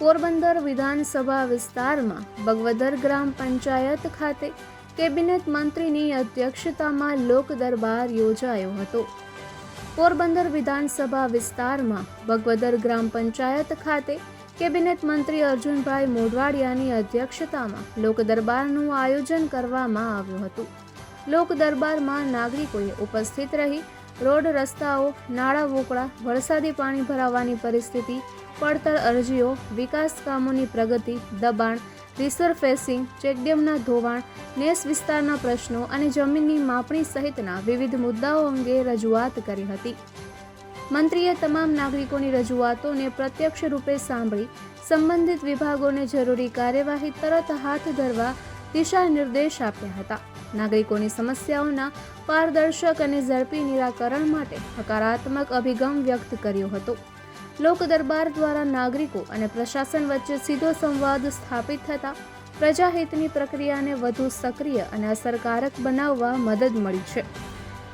પોરબંદર વિધાનસભા વિસ્તારમાં બગવદર ગ્રામ પંચાયત ખાતે કેબિનેટ મંત્રીની અધ્યક્ષતામાં લોક દરબાર યોજાયો હતો. પોરબંદર વિધાનસભા વિસ્તારમાં બગવદર ગ્રામ પંચાયત ખાતે કેબિનેટ મંત્રી અર્જુનભાઈ મોઢવાડિયાની અધ્યક્ષતામાં લોક દરબારનું આયોજન કરવામાં આવ્યું હતું. લોક દરબારમાં નાગરિકોએ ઉપસ્થિત રહી રોડ, રસ્તાઓ, નાળા વોકળા, વરસાદી પાણી ભરાવાની પરિસ્થિતિ, પડતર અરજીઓ, વિકાસ કામોની પ્રગતિ, દબાણ રિસરફેસિંગ ચેકડેમના ધોવાણ, નેસ વિસ્તારના પ્રશ્નો અને જમીનની માપણી સહિતના વિવિધ મુદ્દાઓ અંગે રજૂઆત કરી હતી. મંત્રીએ તમામ નાગરિકોની રજૂઆતોને પ્રત્યક્ષ રૂપે સાંભળી, સંબંધિત વિભાગોને જરૂરી કાર્યવાહી તરત હાથ ધરવા દિશા નિર્દેશ આપ્યા હતા. નાગરિકોની સમસ્યાઓના પારદર્શક અને ઝડપી નિરાકરણ માટે હકારાત્મક અભિગમ વ્યક્ત કર્યો હતો. લોક દરબાર દ્વારા નાગરિકો અને પ્રશાસન વચ્ચે સીધો સંવાદ સ્થાપિત થતા પ્રજાહિતની પ્રક્રિયાને વધુ સક્રિય અને અસરકારક બનાવવા મદદ મળી છે.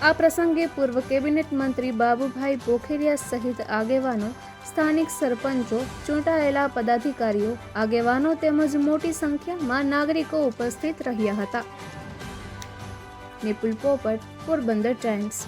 આ પ્રસંગે પૂર્વ કેબિનેટ મંત્રી બાબુભાઈ પોખેરિયા સહિત આગેવાનો, સ્થાનિક સરપંચો, ચૂંટાયેલા પદાધિકારીઓ, આગેવાનો તેમજ મોટી સંખ્યામાં નાગરિકો ઉપસ્થિત રહ્યા હતા. નિપુલ પોપટ પોરબંદર ટાઈમ્સ